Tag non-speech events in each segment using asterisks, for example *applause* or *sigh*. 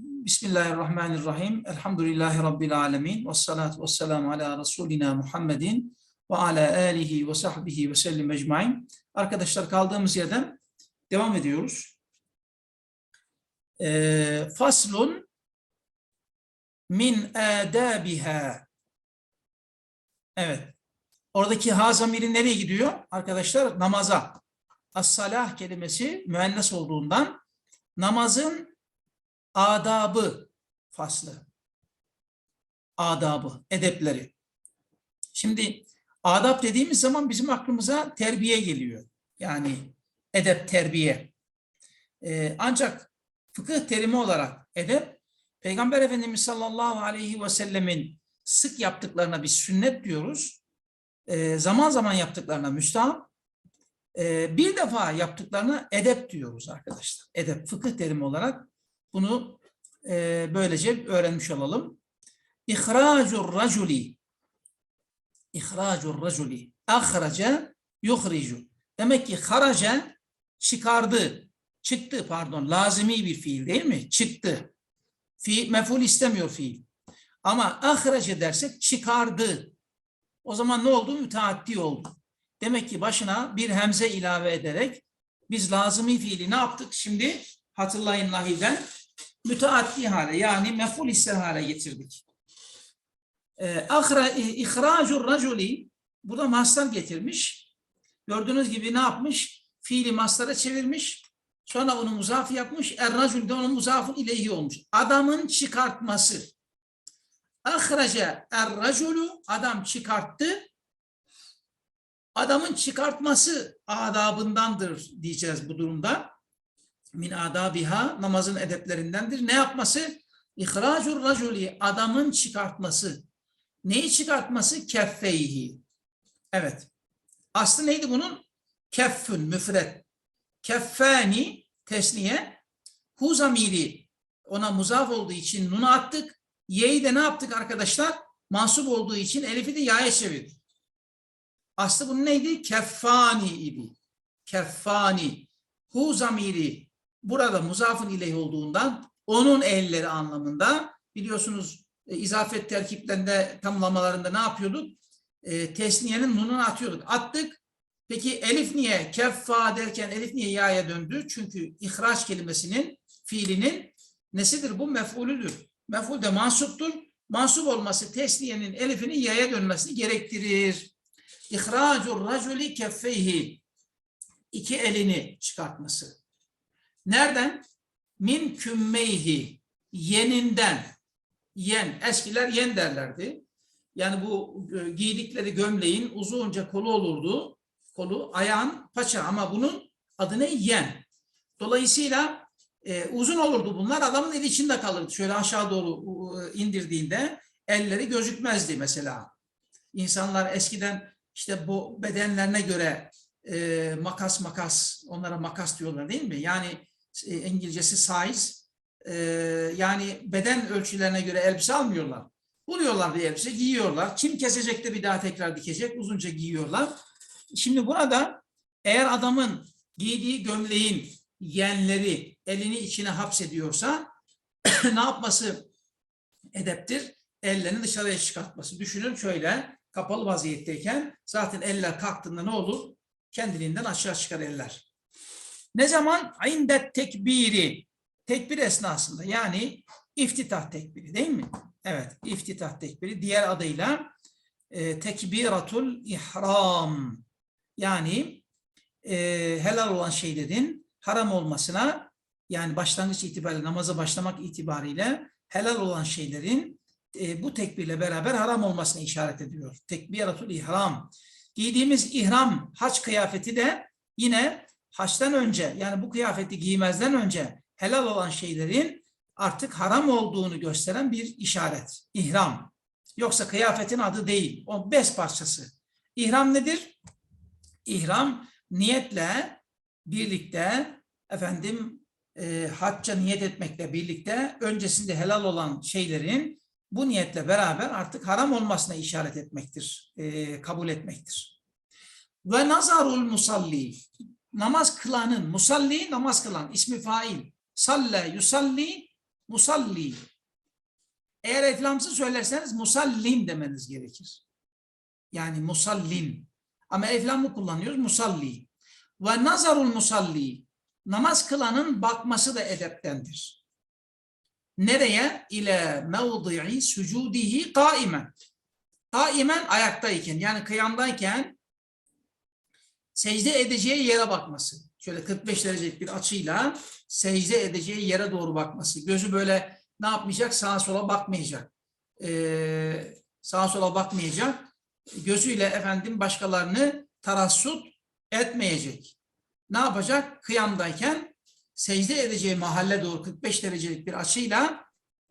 Bismillahirrahmanirrahim. Elhamdülillahi Rabbil alemin. Ve salatu ve selamu ala Resulina Muhammedin ve ala alihi ve sahbihi ve sellim ecmain. Arkadaşlar kaldığımız yerden devam ediyoruz. Ee, faslun min adabiha. Evet. Oradaki ha zamiri nereye gidiyor? Arkadaşlar namaza. As-salah kelimesi müennes olduğundan namazın adabı faslı. Adabı, edepleri. Şimdi adab dediğimiz zaman bizim aklımıza terbiye geliyor. Yani edep, terbiye. Ee, ancak fıkıh terimi olarak edep, Peygamber Efendimiz sallallahu aleyhi ve sellemin sık yaptıklarına biz sünnet diyoruz. Ee, zaman zaman yaptıklarına müstahap. Ee, bir defa yaptıklarına edep diyoruz arkadaşlar. Edep, fıkıh terimi olarak bunu e, böylece öğrenmiş olalım. İhracur raculi İhracur raculi ahraca yuhricu Demek ki haraca çıkardı, çıktı pardon, lazimi bir fiil değil mi? Çıktı. Fiil, meful istemiyor fiil. Ama ahraca dersek çıkardı. O zaman ne oldu? Müteaddi oldu. Demek ki başına bir hemze ilave ederek biz lazimi fiili ne yaptık? Şimdi hatırlayın nahiden müteaddi hale yani meful ister hale getirdik. Ee, ahra, ihracur raculi burada mastar getirmiş. Gördüğünüz gibi ne yapmış? Fiili mastara çevirmiş. Sonra onu muzaf yapmış. Er-racul de onun muzafın ileyhi olmuş. Adamın çıkartması. Ahraca er-raculu adam çıkarttı. Adamın çıkartması adabındandır diyeceğiz bu durumda. Min adabiha namazın edeplerindendir. Ne yapması? İhracur raculi adamın çıkartması. Neyi çıkartması? Keffeyhi. Evet. Aslı neydi bunun? Keffün, müfret. Keffani, tesniye. Hu zamiri. Ona muzaf olduğu için nunu attık. Y'yi de ne yaptık arkadaşlar? Mansup olduğu için Elif'i de yaya çevirdik. Aslı bunun neydi? Keffani idi. Keffani. Hu zamiri. Burada muzafın ileyh olduğundan onun elleri anlamında biliyorsunuz e, izafet terkiplerinde tamlamalarında ne yapıyorduk? E, tesniyenin nununu atıyorduk. Attık. Peki elif niye? Keffa derken elif niye ya'ya döndü? Çünkü ihraç kelimesinin fiilinin nesidir? Bu mef'ulüdür. Mef'ul de mansuptur. Mansup olması tesniyenin elifinin ya'ya dönmesini gerektirir. İhracur raculi keffeyhi. iki elini çıkartması. Nereden? Min kümmeyhi. Yeninden. Yen. Eskiler yen derlerdi. Yani bu e, giydikleri gömleğin uzunca kolu olurdu. Kolu, ayağın paça ama bunun adı ne? Yen. Dolayısıyla e, uzun olurdu bunlar. Adamın eli içinde kalırdı. Şöyle aşağı doğru indirdiğinde elleri gözükmezdi mesela. İnsanlar eskiden işte bu bedenlerine göre e, makas makas onlara makas diyorlar değil mi? Yani e, İngilizcesi size e, yani beden ölçülerine göre elbise almıyorlar. Buluyorlar bir elbise giyiyorlar. Kim kesecek de bir daha tekrar dikecek uzunca giyiyorlar. Şimdi burada eğer adamın giydiği gömleğin yenleri elini içine hapsediyorsa *coughs* ne yapması edeptir? Ellerini dışarıya çıkartması. Düşünün şöyle kapalı vaziyetteyken zaten eller kalktığında ne olur? Kendiliğinden aşağı çıkar eller. Ne zaman? İndet tekbiri. Tekbir esnasında yani iftitah tekbiri değil mi? Evet iftitah tekbiri diğer adıyla e, tekbiratul ihram. Yani e, helal olan şeylerin haram olmasına yani başlangıç itibariyle namaza başlamak itibariyle helal olan şeylerin e, bu tekbirle beraber haram olmasına işaret ediyor. Tekbiratul ihram. Giydiğimiz ihram haç kıyafeti de yine haçtan önce yani bu kıyafeti giymezden önce helal olan şeylerin artık haram olduğunu gösteren bir işaret. İhram. Yoksa kıyafetin adı değil. O bez parçası. İhram nedir? İhram niyetle birlikte efendim e, hacca niyet etmekle birlikte öncesinde helal olan şeylerin bu niyetle beraber artık haram olmasına işaret etmektir, e, kabul etmektir. Ve nazarul musalli, namaz kılanın, musalli namaz kılan, ismi fail. Salle, yusalli, musalli. Eğer eflamsız söylerseniz musallin demeniz gerekir. Yani musallin. Ama eflamlı kullanıyoruz musalli. Ve nazarul musalli. Namaz kılanın bakması da edeptendir. Nereye? İle mevdi'i sucudihi kaimen. Kaimen ayaktayken yani kıyamdayken secde edeceği yere bakması. Şöyle 45 derecelik bir açıyla secde edeceği yere doğru bakması. Gözü böyle ne yapmayacak? Sağa sola bakmayacak. Ee, sağa sola bakmayacak. Gözüyle efendim başkalarını tarassut etmeyecek. Ne yapacak? Kıyamdayken secde edeceği mahalle doğru 45 derecelik bir açıyla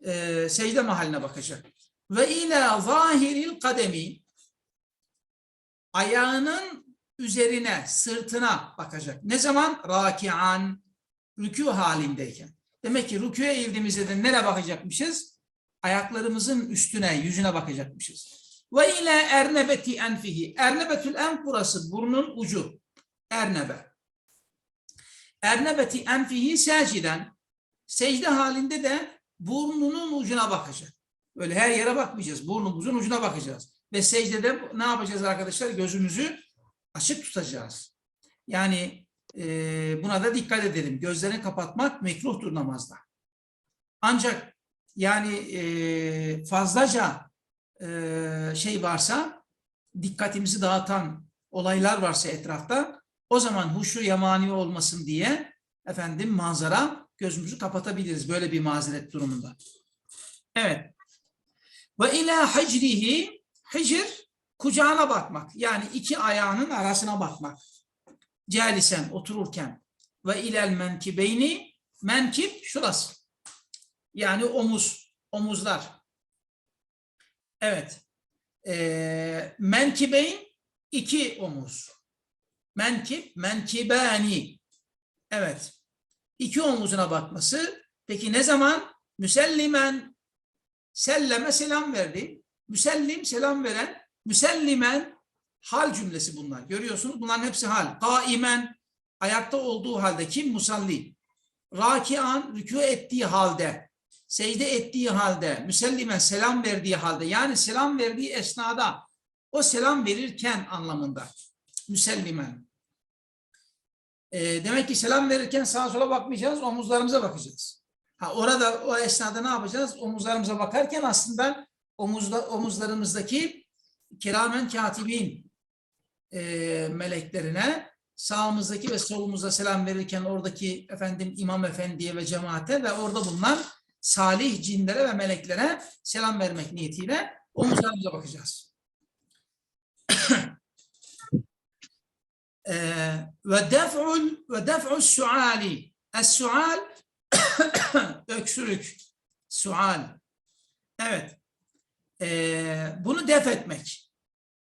e, secde mahalline bakacak. Ve ila zahiril kademi ayağının üzerine, sırtına bakacak. Ne zaman? Rakian, rükû halindeyken. Demek ki rükûya eğildiğimizde de nereye bakacakmışız? Ayaklarımızın üstüne, yüzüne bakacakmışız. Ve ile ernebeti enfihi. Ernebetül enf burası, burnun ucu. Ernebe. Ernebeti enfihi seciden. Secde halinde de burnunun ucuna bakacak. Böyle her yere bakmayacağız. Burnumuzun ucuna bakacağız. Ve secdede ne yapacağız arkadaşlar? Gözümüzü açık tutacağız. Yani e, buna da dikkat edelim. Gözlerini kapatmak mekruhtur namazda. Ancak yani e, fazlaca e, şey varsa, dikkatimizi dağıtan olaylar varsa etrafta, o zaman huşu yamani olmasın diye efendim manzara gözümüzü kapatabiliriz böyle bir mazeret durumunda. Evet. Ve ila hicrihi hicr kucağına bakmak. Yani iki ayağının arasına bakmak. Celisen otururken ve ilel menkibeyni menkip şurası. Yani omuz, omuzlar. Evet. Ee, menkibeyn iki omuz. Menkip, menkibani. Evet. İki omuzuna bakması. Peki ne zaman? Müsellimen selleme selam verdi. Müsellim selam veren, müsellimen hal cümlesi bunlar. Görüyorsunuz bunların hepsi hal. Kaimen ayakta olduğu halde kim? Musalli. Rakian rükû ettiği halde, secde ettiği halde, müsellimen selam verdiği halde yani selam verdiği esnada o selam verirken anlamında. Müsellimen. E, demek ki selam verirken sağa sola bakmayacağız, omuzlarımıza bakacağız. Ha, orada o esnada ne yapacağız? Omuzlarımıza bakarken aslında omuzda, omuzlarımızdaki kiramen katibin e, meleklerine sağımızdaki ve solumuza selam verirken oradaki efendim imam efendiye ve cemaate ve orada bulunan salih cinlere ve meleklere selam vermek niyetiyle omuzlarımıza bakacağız. Ve def'ul ve def'ul suali. Es-sual *coughs* öksürük. Sual. Evet. Ee, bunu def etmek.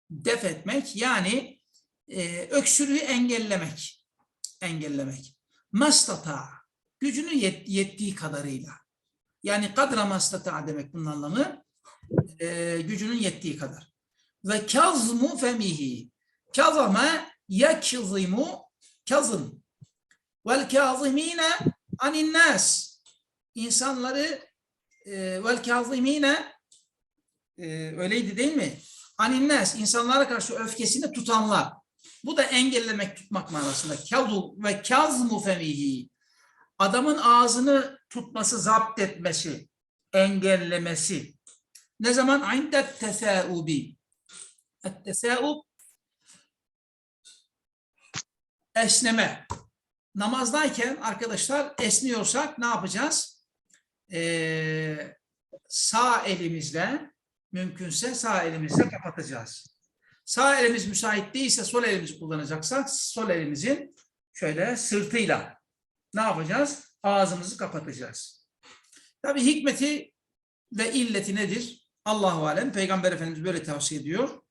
Def etmek yani e, öksürüğü engellemek. Engellemek. Mastata. Gücünün yet, yettiği kadarıyla. Yani kadra mastata demek bunun anlamı. E, gücünün yettiği kadar. Ve kazmu femihi. Kazama yakzimu kazım vel kazimine anin nas insanları e, vel kazimine e, öyleydi değil mi? Anin nas insanlara karşı öfkesini tutanlar. Bu da engellemek tutmak manasında. Kazu ve kazmu femihi adamın ağzını tutması, zapt etmesi, engellemesi. Ne zaman? İndet tesaubi. Et-tesaub esneme. Namazdayken arkadaşlar esniyorsak ne yapacağız? Ee, sağ elimizle mümkünse sağ elimizle kapatacağız. Sağ elimiz müsait değilse sol elimizi kullanacaksak sol elimizin şöyle sırtıyla ne yapacağız? Ağzımızı kapatacağız. Tabi hikmeti ve illeti nedir? Allahu alem. Peygamber Efendimiz böyle tavsiye ediyor.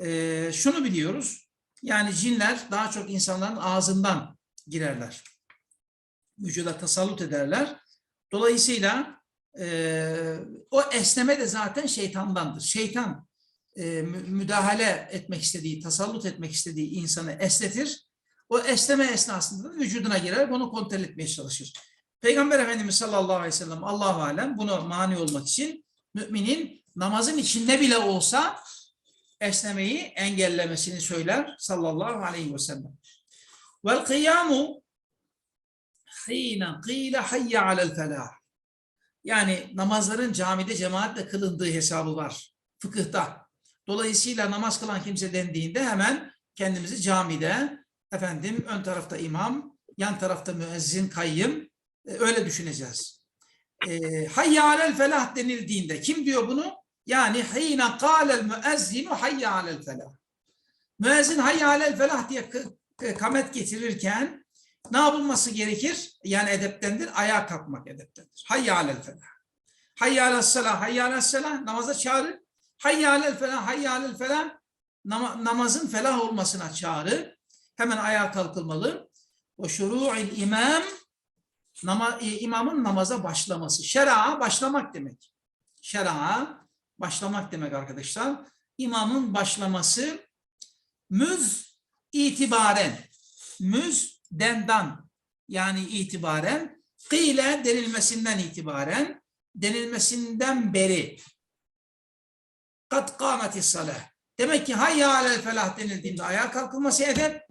Ee, şunu biliyoruz. Yani cinler daha çok insanların ağzından girerler. Vücuda tasallut ederler. Dolayısıyla e, o esneme de zaten şeytandandır. Şeytan e, müdahale etmek istediği, tasallut etmek istediği insanı esnetir. O esneme esnasında da vücuduna girer, bunu kontrol etmeye çalışır. Peygamber Efendimiz sallallahu aleyhi ve sellem Allahu alem bunu mani olmak için müminin namazın içinde bile olsa esnemeyi engellemesini söyler sallallahu aleyhi ve sellem. Vel kıyamu hine kıyle hayye alel felah. Yani namazların camide cemaatle kılındığı hesabı var fıkıhta. Dolayısıyla namaz kılan kimse dendiğinde hemen kendimizi camide efendim ön tarafta imam, yan tarafta müezzin, kayyım e, öyle düşüneceğiz. E, hayye alel felah denildiğinde kim diyor bunu? Yani hine kâlel müezzinu hayye alel felah. Müezzin hayye alel felah diye kamet getirirken ne yapılması gerekir? Yani edeptendir. Ayağa kalkmak edeptendir. Hayye alel felah. Hayye alel selah, hayye alel selah. Namaza çağırır. Hayye alel felah, hayye alel felah. Nama- namazın felah olmasına çağrı. Hemen ayağa kalkılmalı. O şuru'il imam nama, e, imamın namaza başlaması. Şer'a başlamak demek. Şer'a başlamak demek arkadaşlar. İmamın başlaması müz itibaren müz dendan yani itibaren kıyle denilmesinden itibaren denilmesinden beri kat kâmeti salah. Demek ki hayya alel felah denildiğinde ayağa kalkılması edep.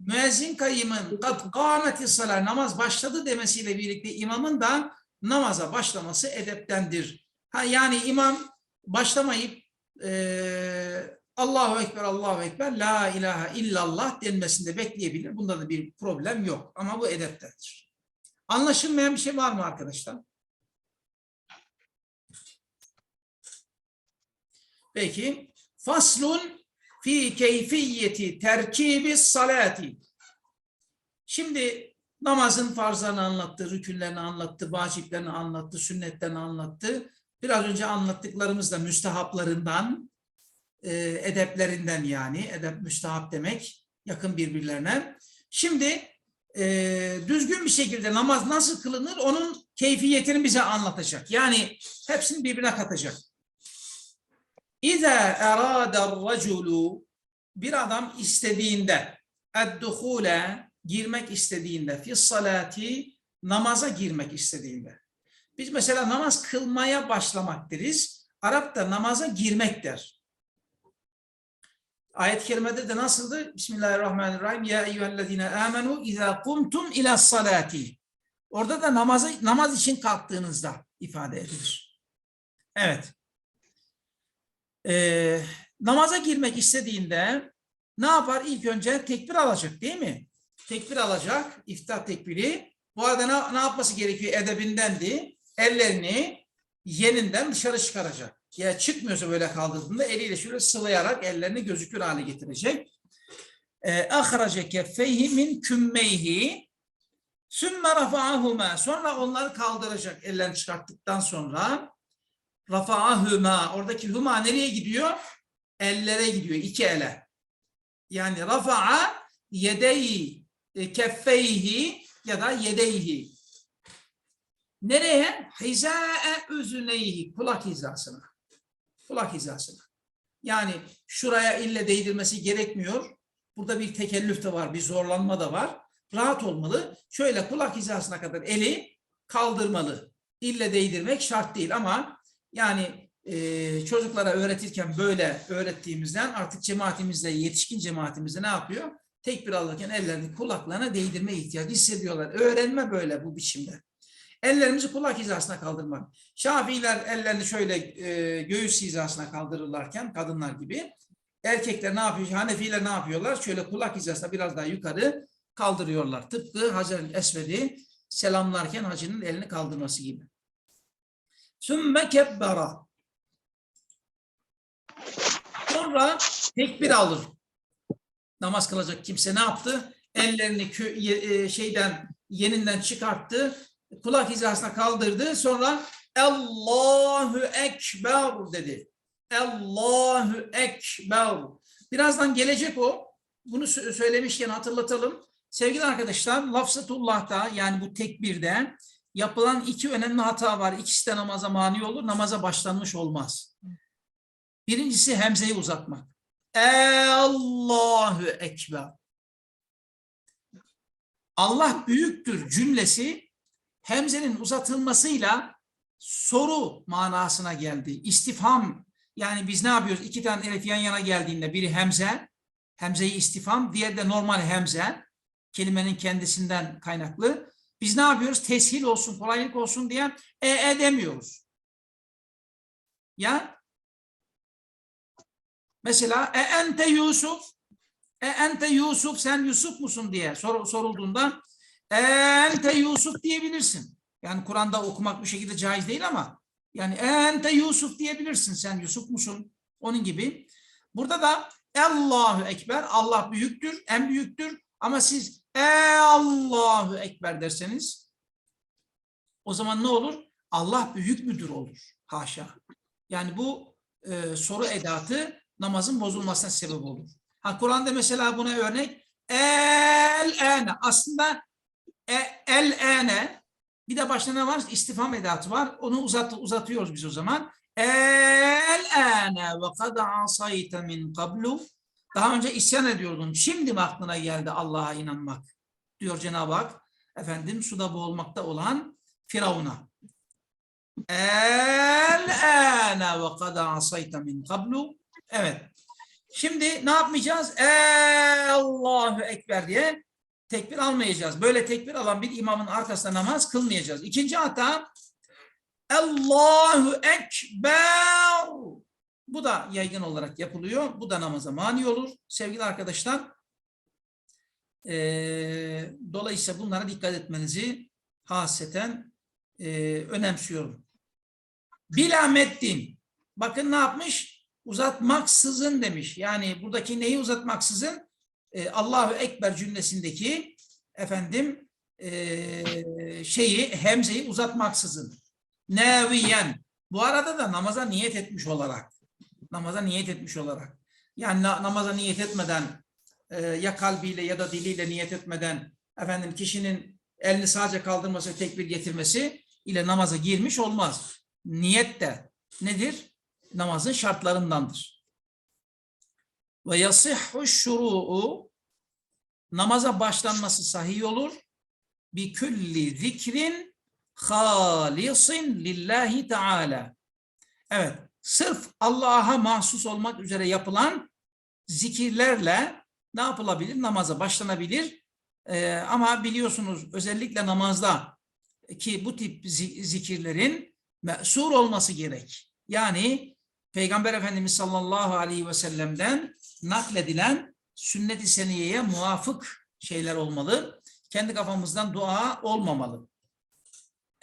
Müezzin kayyımın kat kâmeti salah namaz başladı demesiyle birlikte imamın da namaza başlaması edeptendir. Ha, yani imam başlamayıp eee Allahu Ekber, Allahu Ekber, La ilahe illallah denmesinde bekleyebilir. Bunda da bir problem yok. Ama bu edeptendir. Anlaşılmayan bir şey var mı arkadaşlar? Peki. Faslun fi keyfiyeti terkibi salati. Şimdi namazın farzlarını anlattı, rükünlerini anlattı, vaciplerini anlattı, sünnetlerini anlattı. Biraz önce anlattıklarımız da müstehaplarından, e, edeplerinden yani, edep müstahap demek, yakın birbirlerine. Şimdi e, düzgün bir şekilde namaz nasıl kılınır onun keyfiyetini bize anlatacak. Yani hepsini birbirine katacak. İza erada raculu bir adam istediğinde edduhule girmek istediğinde fi salati namaza girmek istediğinde. Biz mesela namaz kılmaya başlamak deriz. Arap'ta namaza girmek der. Ayet-i kerimede de nasıldı? Bismillahirrahmanirrahim. Ya eyyühellezine amenu izâ kumtum ila salati. Orada da namazı, namaz için kalktığınızda ifade edilir. Evet. Ee, namaza girmek istediğinde ne yapar? İlk önce tekbir alacak değil mi? Tekbir alacak, iftah tekbiri. Bu arada ne, ne yapması gerekiyor? Edebindendi. Ellerini yeninden dışarı çıkaracak. Ya çıkmıyorsa böyle kaldırdığında eliyle şöyle sıvayarak ellerini gözükür hale getirecek. Ahrace keffeyhi min kümmeyhi sümme rafa'ahuma sonra onları kaldıracak ellerini çıkarttıktan sonra rafa'ahuma oradaki huma nereye gidiyor? Ellere gidiyor iki ele. Yani rafa'a yedeyi e, keffeyhi ya da yedeyhi. Nereye? Hizâe üzüneyhi. Kulak hizasına. Kulak hizasına. Yani şuraya ille değdirmesi gerekmiyor. Burada bir tekellüf de var, bir zorlanma da var. Rahat olmalı. Şöyle kulak hizasına kadar eli kaldırmalı. İlle değdirmek şart değil ama yani e, çocuklara öğretirken böyle öğrettiğimizden artık cemaatimizde, yetişkin cemaatimizde ne yapıyor? Tekbir alırken ellerini kulaklarına değdirme ihtiyacı hissediyorlar. Öğrenme böyle bu biçimde. Ellerimizi kulak hizasına kaldırmak. Şafiiler ellerini şöyle e, göğüs hizasına kaldırırlarken kadınlar gibi. Erkekler ne yapıyor? Hanefiler ne yapıyorlar? Şöyle kulak hizasına biraz daha yukarı kaldırıyorlar. Tıpkı Hacer-ül Esved'i selamlarken hacının elini kaldırması gibi. Sümme kebbera. Sonra tekbir alır. Namaz kılacak kimse ne yaptı? Ellerini e, şeyden yeninden çıkarttı. Kulak hizasına kaldırdı. Sonra Allahu Ekber dedi. Allahu Ekber. Birazdan gelecek o. Bunu sö- söylemişken hatırlatalım. Sevgili arkadaşlar, lafzatullah'ta yani bu tekbirde yapılan iki önemli hata var. İkisi de namaza mani olur. Namaza başlanmış olmaz. Birincisi hemzeyi uzatmak. Allahu Ekber. Allah büyüktür cümlesi hemzenin uzatılmasıyla soru manasına geldi. İstifham yani biz ne yapıyoruz? İki tane elif yan yana geldiğinde biri hemze, hemzeyi istifham, diğeri de normal hemze. Kelimenin kendisinden kaynaklı. Biz ne yapıyoruz? Teshil olsun, kolaylık olsun diye e, e demiyoruz. Ya mesela e ente Yusuf e ente Yusuf sen Yusuf musun diye sor, sorulduğunda ente Yusuf diyebilirsin. Yani Kur'an'da okumak bu şekilde caiz değil ama yani ente Yusuf diyebilirsin sen Yusuf musun? Onun gibi. Burada da Allahu Ekber Allah büyüktür, en büyüktür ama siz e Allahu Ekber derseniz o zaman ne olur? Allah büyük müdür olur. Haşa. Yani bu e, soru edatı namazın bozulmasına sebep olur. Ha Kur'an'da mesela buna örnek el ene aslında e, el ene bir de başta ne var? İstifham edatı var. Onu uzat, uzatıyoruz biz o zaman. El ene ve kad asayte min qablu daha önce isyan ediyordun. Şimdi mi aklına geldi Allah'a inanmak? Diyor Cenab-ı Hak. Efendim suda boğulmakta olan Firavun'a. El ene ve kad asayte min qablu. Evet. Şimdi ne yapmayacağız? Allahu Ekber diye tekbir almayacağız. Böyle tekbir alan bir imamın arkasında namaz kılmayacağız. İkinci hata Allahu Ekber. Bu da yaygın olarak yapılıyor. Bu da namaza mani olur. Sevgili arkadaşlar, e, dolayısıyla bunlara dikkat etmenizi haseten e, önemsiyorum. Bilameddin. Bakın ne yapmış? Uzatmaksızın demiş. Yani buradaki neyi uzatmaksızın? E, Allahu Ekber cümlesindeki efendim e, şeyi, hemzeyi uzatmaksızın. Neviyen. Bu arada da namaza niyet etmiş olarak. Namaza niyet etmiş olarak. Yani na- namaza niyet etmeden e, ya kalbiyle ya da diliyle niyet etmeden efendim kişinin elini sadece kaldırması ve tekbir getirmesi ile namaza girmiş olmaz. Niyet de nedir? Namazın şartlarındandır. Ve yasihhu şuru'u namaza başlanması sahih olur. Bi külli zikrin halisin lillahi teala. Evet, sırf Allah'a mahsus olmak üzere yapılan zikirlerle ne yapılabilir? Namaza başlanabilir. Ee, ama biliyorsunuz özellikle namazda ki bu tip zi- zikirlerin me'sur olması gerek. Yani Peygamber Efendimiz sallallahu aleyhi ve sellem'den nakledilen sünnet-i seniyeye muvafık şeyler olmalı. Kendi kafamızdan dua olmamalı.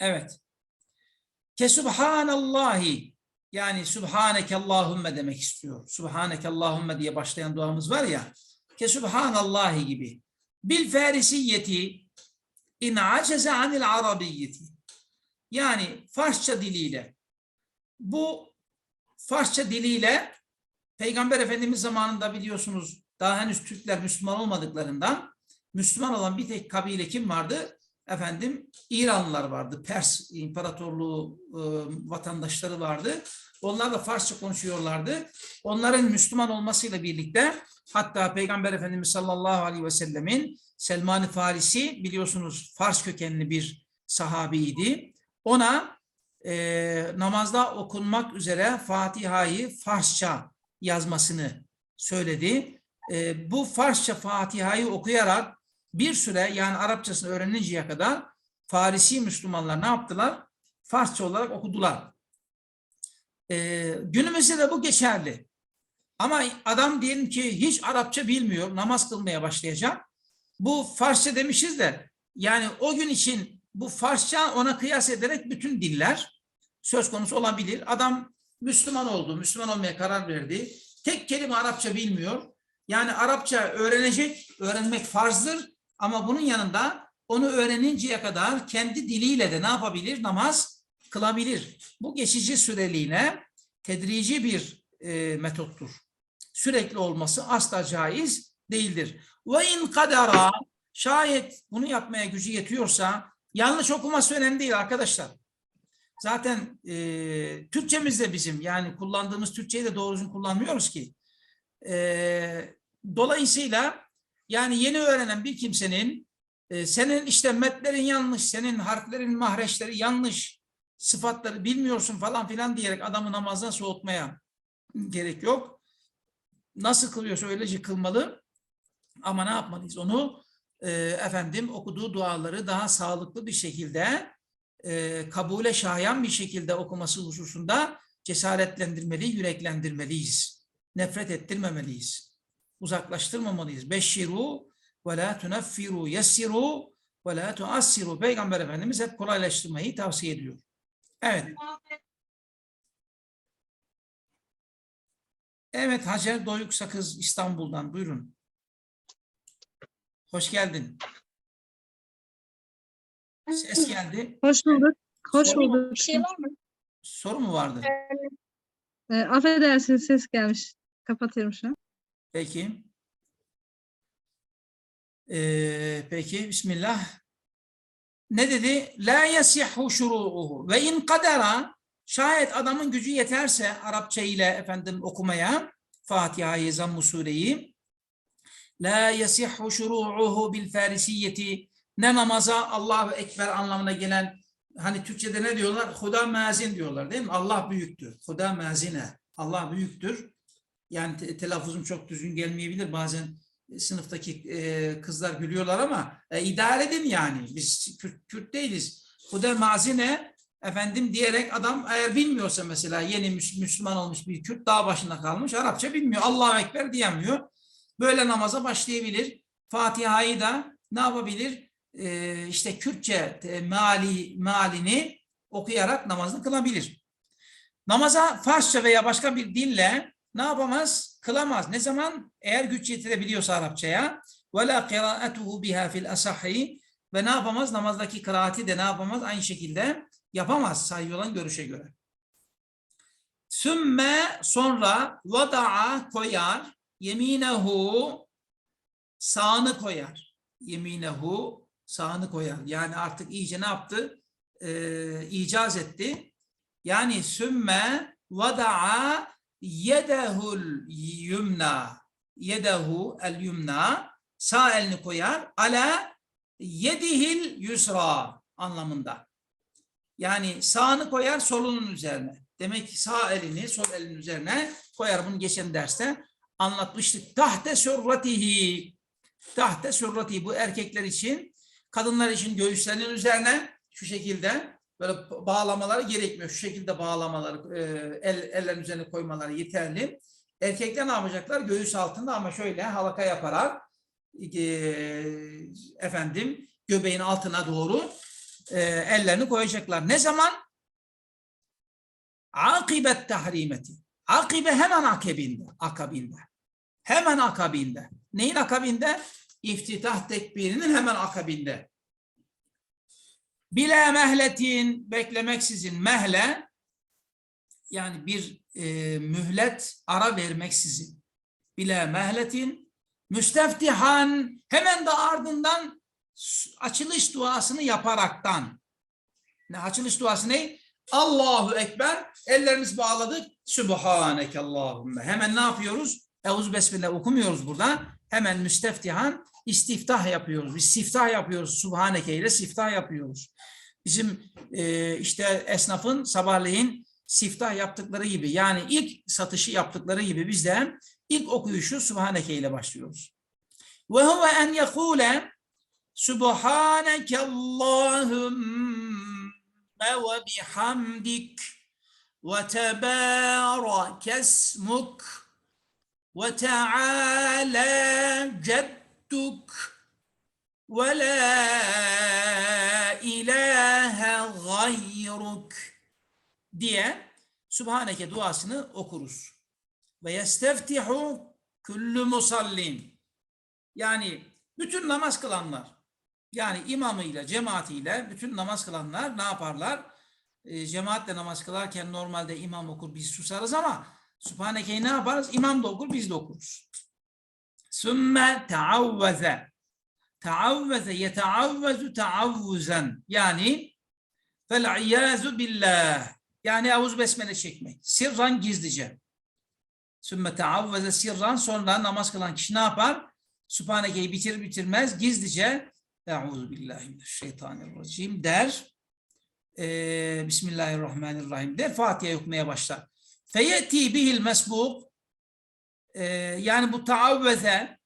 Evet. Ke subhanallahi yani subhaneke Allahümme demek istiyor. Subhaneke Allahümme diye başlayan duamız var ya. Ke subhanallahi gibi. Bil farisiyeti in aceze anil arabiyyeti. Yani Farsça diliyle. Bu Farsça diliyle Peygamber Efendimiz zamanında biliyorsunuz daha henüz Türkler Müslüman olmadıklarından Müslüman olan bir tek kabile kim vardı? Efendim İranlılar vardı. Pers İmparatorluğu e, vatandaşları vardı. Onlar da Farsça konuşuyorlardı. Onların Müslüman olmasıyla birlikte hatta Peygamber Efendimiz sallallahu aleyhi ve sellemin Selman-ı Farisi biliyorsunuz Fars kökenli bir sahabiydi. Ona e, namazda okunmak üzere Fatiha'yı Farsça yazmasını söyledi. E, bu Farsça Fatiha'yı okuyarak bir süre yani Arapçasını öğreninceye kadar Farisi Müslümanlar ne yaptılar? Farsça olarak okudular. E, günümüzde de bu geçerli. Ama adam diyelim ki hiç Arapça bilmiyor, namaz kılmaya başlayacak. Bu Farsça demişiz de yani o gün için bu Farsça ona kıyas ederek bütün diller söz konusu olabilir. Adam Müslüman oldu, Müslüman olmaya karar verdi. Tek kelime Arapça bilmiyor. Yani Arapça öğrenecek, öğrenmek farzdır ama bunun yanında onu öğreninceye kadar kendi diliyle de ne yapabilir? Namaz kılabilir. Bu geçici süreliğine tedrici bir e, metottur. Sürekli olması asla caiz değildir. Ve in kadara şayet bunu yapmaya gücü yetiyorsa yanlış okuması önemli değil arkadaşlar. Zaten e, Türkçemiz de bizim yani kullandığımız Türkçeyi de doğru kullanmıyoruz ki. E, dolayısıyla yani yeni öğrenen bir kimsenin e, senin işte metlerin yanlış, senin harflerin mahreçleri yanlış, sıfatları bilmiyorsun falan filan diyerek adamı namazdan soğutmaya gerek yok. Nasıl kılıyorsa öylece kılmalı. Ama ne yapmalıyız? Onu e, efendim okuduğu duaları daha sağlıklı bir şekilde e, kabule şayan bir şekilde okuması hususunda cesaretlendirmeli, yüreklendirmeliyiz. Nefret ettirmemeliyiz. Uzaklaştırmamalıyız. Beşşiru ve la tuneffiru yessiru ve la tuassiru. Peygamber Efendimiz hep kolaylaştırmayı tavsiye ediyor. Evet. Evet Hacer Doyuk Sakız İstanbul'dan buyurun. Hoş geldin. Ses geldi. Hoş bulduk. Hoş Sorun mu? bulduk. Bir şey var mı? Soru mu vardı? Ee, affedersiniz ses gelmiş. Kapatıyorum şu an. Peki. Ee, peki Bismillah. Ne dedi? La yasihhu şuru'uhu ve in kadera şayet adamın gücü yeterse Arapça ile efendim okumaya Fatiha'yı, Zamm-ı Sure'yi La yasihhu şuru'uhu bil farisiyeti ne namaza Allahu Ekber anlamına gelen hani Türkçe'de ne diyorlar? Huda mazin diyorlar değil mi? Allah büyüktür. Huda mazine. Allah büyüktür. Yani te- telaffuzum çok düzgün gelmeyebilir. Bazen e, sınıftaki e, kızlar gülüyorlar ama e, idare edin yani. Biz Kürt, Kürt değiliz. Huda mazine efendim diyerek adam eğer bilmiyorsa mesela yeni Müs- Müslüman olmuş bir Kürt dağ başında kalmış Arapça bilmiyor. Allahu Ekber diyemiyor. Böyle namaza başlayabilir. Fatiha'yı da ne yapabilir? Ee, işte Kürtçe e, meali, mealini okuyarak namazını kılabilir. Namaza Farsça veya başka bir dille ne yapamaz? Kılamaz. Ne zaman? Eğer güç yetirebiliyorsa Arapçaya. وَلَا قِرَاءَتُهُ بِهَا فِي الْأَصَحِّ Ve ne yapamaz? Namazdaki kıraati de ne yapamaz? Aynı şekilde yapamaz sahih olan görüşe göre. Sümme sonra vada'a koyar yeminehu sağını koyar. Yeminehu sağını koyar. Yani artık iyice ne yaptı? Ee, icaz etti. Yani sümme vada'a yedehul yumna yedehu el yumna sağ elini koyar ala yedihil yusra anlamında. Yani sağını koyar solunun üzerine. Demek ki sağ elini sol elin üzerine koyar. Bunu geçen derste anlatmıştık. Tahte surratihi. Tahte surratihi. Bu erkekler için, kadınlar için göğüslerinin üzerine şu şekilde böyle bağlamaları gerekmiyor. Şu şekilde bağlamaları, e, el, ellerin üzerine koymaları yeterli. Erkekler ne yapacaklar? Göğüs altında ama şöyle halaka yaparak e, efendim göbeğin altına doğru e, ellerini koyacaklar. Ne zaman? Akibet tahrimeti. Akibe hemen akabinde. Akabinde. Hemen akabinde. Neyin akabinde? İftitah tekbirinin hemen akabinde. Bile mehletin beklemeksizin mehle yani bir e, mühlet ara vermeksizin. Bile mehletin müsteftihan hemen de ardından açılış duasını yaparaktan. Ne açılış duası ne? Allahu Ekber. Ellerimizi bağladık. Sübhaneke Allahümme. Hemen ne yapıyoruz? Eûzü Besmele okumuyoruz burada. Hemen müsteftihan istiftah yapıyoruz. Biz siftah yapıyoruz. Subhaneke ile siftah yapıyoruz. Bizim e, işte esnafın sabahleyin siftah yaptıkları gibi yani ilk satışı yaptıkları gibi biz de ilk okuyuşu Subhaneke ile başlıyoruz. Ve huve en yekule Subhaneke Allahümme ve bihamdik ve tebâreke cedduk ve la ilahe gayruk diye Subhaneke duasını okuruz. Ve yesteftihu kullu musallin. Yani bütün namaz kılanlar, yani imamıyla, cemaatiyle bütün namaz kılanlar ne yaparlar? E, cemaatle namaz kılarken normalde imam okur, biz susarız ama Subhaneke'yi ne yaparız? İmam da okur, biz de okuruz. Sümme teavveze. Teavveze yeteavvezu teavvuzen. Yani fel billah. Yani Avuz Besmele çekmek. Sirran gizlice. Sümme teavveze sirran sonra namaz kılan kişi ne yapar? Sübhaneke'yi bitir bitirmez gizlice Euzu billahi mineşşeytanirracim der. Ee, Bismillahirrahmanirrahim der. Fatiha'yı okumaya başlar. Feyeti bihil mesbuk yani bu taavveze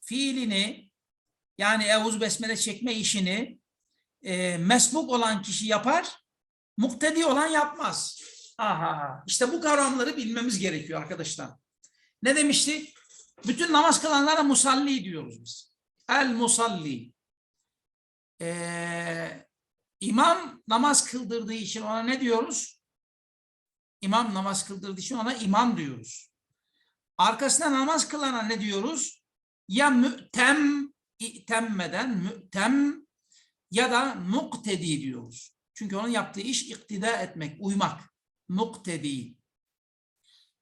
fiilini yani Eûzü Besmele çekme işini e, mesbuk olan kişi yapar, muktedi olan yapmaz. Aha, işte bu kavramları bilmemiz gerekiyor arkadaşlar. Ne demiştik? Bütün namaz kılanlara musalli diyoruz biz. El musalli. Ee, imam namaz kıldırdığı için ona ne diyoruz? İmam namaz kıldırdığı için ona imam diyoruz. Arkasında namaz kılana ne diyoruz? Ya mü'tem, temmeden mü'tem ya da muktedi diyoruz. Çünkü onun yaptığı iş iktida etmek, uymak. Muktedi.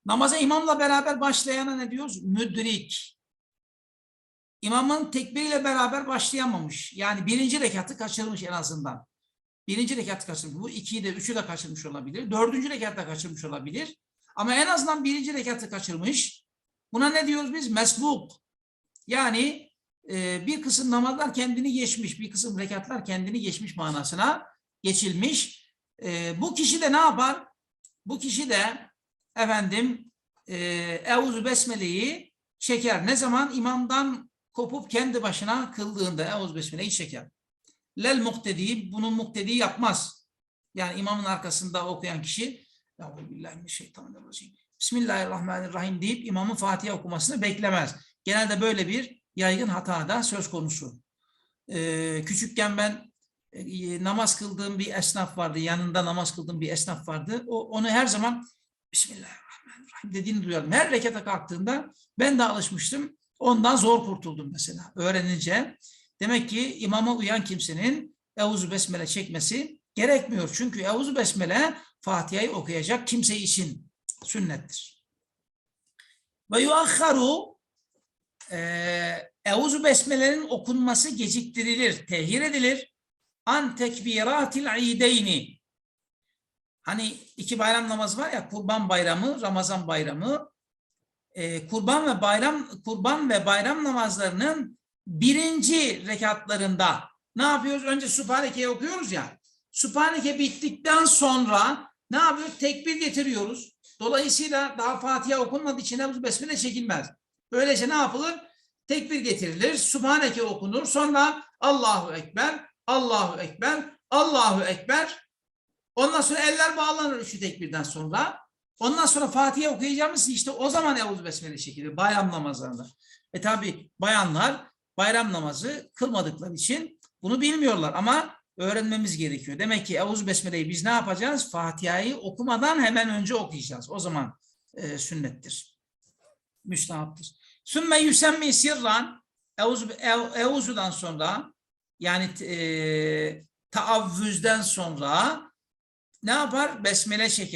Namaza imamla beraber başlayana ne diyoruz? Müdrik. İmamın tekbiriyle beraber başlayamamış. Yani birinci rekatı kaçırmış en azından. Birinci rekatı kaçırmış. Bu ikiyi de, üçü de kaçırmış olabilir. Dördüncü rekatta da kaçırmış olabilir. Ama en azından birinci rekatı kaçırmış. Buna ne diyoruz biz? Mesbuk. Yani e, bir kısım namazlar kendini geçmiş, bir kısım rekatlar kendini geçmiş manasına geçilmiş. E, bu kişi de ne yapar? Bu kişi de efendim e, Eûzü Besmele'yi çeker. Ne zaman? İmamdan kopup kendi başına kıldığında Eûzü Besmele'yi çeker. Lel muktedi, bunu muktedi yapmaz. Yani imamın arkasında okuyan kişi. Bismillahirrahmanirrahim deyip imamın Fatiha okumasını beklemez. Genelde böyle bir yaygın hata da söz konusu. Ee, küçükken ben e, namaz kıldığım bir esnaf vardı. Yanında namaz kıldığım bir esnaf vardı. O, onu her zaman Bismillahirrahmanirrahim dediğini duyardım. Her rekata kalktığında ben de alışmıştım. Ondan zor kurtuldum mesela. Öğrenince demek ki imama uyan kimsenin Eûzü Besmele çekmesi gerekmiyor. Çünkü Eûzü Besmele Fatiha'yı okuyacak kimse için sünnettir. Ve yuakharu Eûzü Besmele'nin okunması geciktirilir, tehir edilir. An tekbiratil ideyni. Hani iki bayram namazı var ya Kurban Bayramı, Ramazan Bayramı. Ee, kurban ve bayram kurban ve bayram namazlarının birinci rekatlarında ne yapıyoruz? Önce Sübhaneke'yi okuyoruz ya. Sübhaneke bittikten sonra ne yapıyoruz? Tekbir getiriyoruz. Dolayısıyla daha Fatiha okunmadığı için Eûzü Besmele çekilmez. Böylece ne yapılır? Tekbir getirilir, Subhaneke okunur, sonra Allahu Ekber, Allahu Ekber, Allahu Ekber. Ondan sonra eller bağlanır üçü tekbirden sonra. Ondan sonra Fatiha okuyacağımız işte o zaman Eûzü Besmele çekilir bayram namazlarında. E tabi bayanlar bayram namazı kılmadıkları için bunu bilmiyorlar ama öğrenmemiz gerekiyor. Demek ki Eûzü Besmele'yi biz ne yapacağız? Fatiha'yı okumadan hemen önce okuyacağız. O zaman e, sünnettir. Müstahaptır. Sümme yüsemmi sirran Eûzu'dan sonra yani e, taavvüzden sonra ne yapar? Besmele çeker.